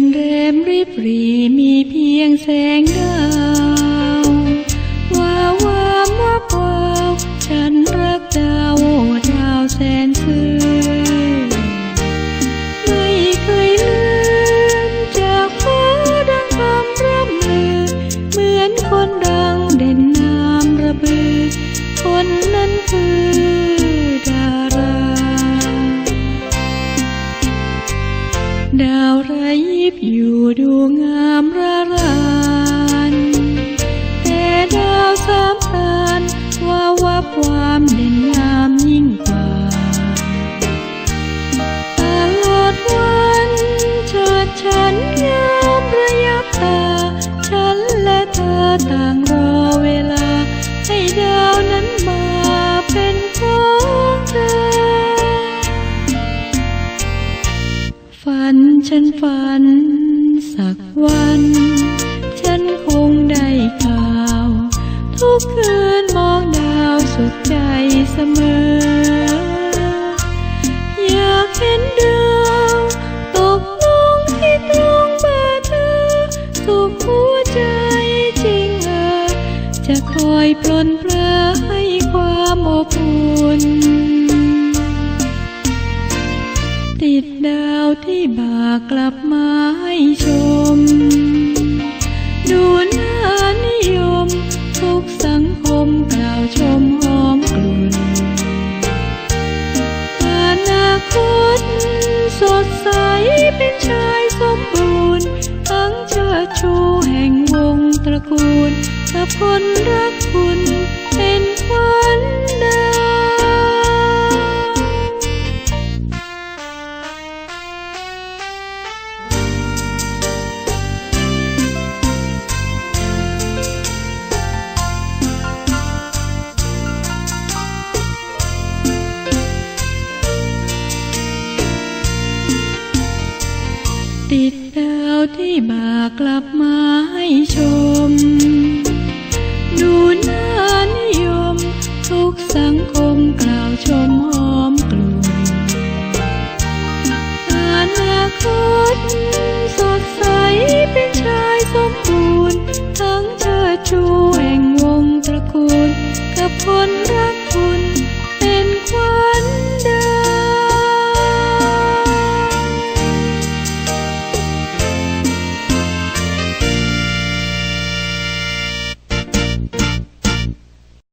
นแรมริบรีมีเพียงแสงดาววาววามวับวาวฉันรักดาวดาวแสนซื่อไม่เคยลืมจากฟ้าดังคำร่ำลือ เหมือนคนดังเด่นนามระบือ คนนั้นคือดารา ฉันฝัน สักวัน ฉันคงได้ข่าว ทุกคืนมองดาวสุขใจเสมอ อยากเห็นดาวตกลงที่ตรงบ่าเธอ สุขหัวใจจริงเออ จะคอยปลนเปลือให้ความอบอุ่นติดดาว ที่บากลับมาให้ชม ดูหน้านิยม ทุกสังคมกล่าวชมหอมกลุ่นอนาคตสดใสเป็นชายสมบูรณ์ ทั้งเชิดชูแห่งวงตระกูลกับคนรักคุณ ที่บากลับมาให้ชม ดูน่านิยม ทุกสังคมกล่าวชมหอมกลุ่มอนาคต